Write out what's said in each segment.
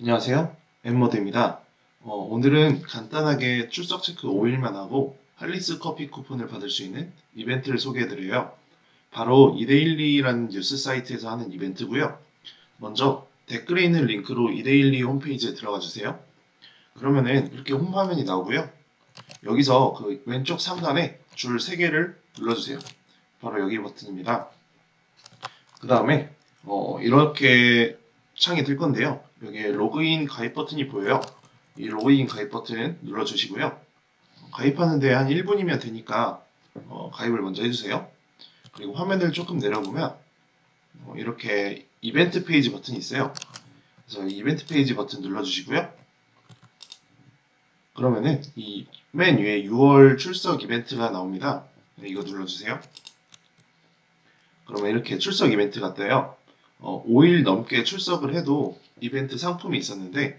안녕하세요. 엠모드입니다. 어, 오늘은 간단하게 출석 체크 5일만 하고 할리스 커피 쿠폰을 받을 수 있는 이벤트를 소개해드려요. 바로 이데일리라는 뉴스 사이트에서 하는 이벤트고요. 먼저 댓글에 있는 링크로 이데일리 홈페이지에 들어가 주세요. 그러면은 이렇게 홈 화면이 나오고요. 여기서 그 왼쪽 상단에 줄 3개를 눌러주세요. 바로 여기 버튼입니다. 그 다음에 어, 이렇게 창이 뜰 건데요. 여기에 로그인 가입 버튼이 보여요. 이 로그인 가입 버튼 눌러주시고요. 가입하는데 한 1분이면 되니까 어, 가입을 먼저 해주세요. 그리고 화면을 조금 내려보면 어, 이렇게 이벤트 페이지 버튼이 있어요. 그래서 이 이벤트 페이지 버튼 눌러주시고요. 그러면은 이 맨 위에 6월 출석 이벤트가 나옵니다. 네, 이거 눌러주세요. 그러면 이렇게 출석 이벤트가 떠요. 어, 5일 넘게 출석을 해도 이벤트 상품이 있었는데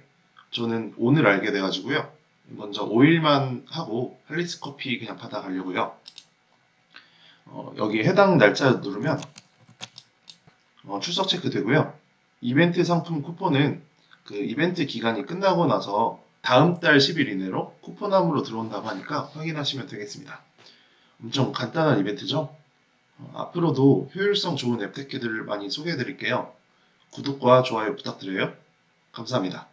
저는 오늘 알게 돼가지고요. 먼저 5일만 하고 할리스 커피 그냥 받아가려고요. 어, 여기 해당 날짜 누르면 어, 출석 체크 되고요. 이벤트 상품 쿠폰은 그 이벤트 기간이 끝나고 나서 다음 달 10일 이내로 쿠폰함으로 들어온다고 하니까 확인하시면 되겠습니다. 엄청 간단한 이벤트죠? 어, 앞으로도 효율성 좋은 앱테크들을 많이 소개해 드릴게요. 구독과 좋아요 부탁드려요. 감사합니다.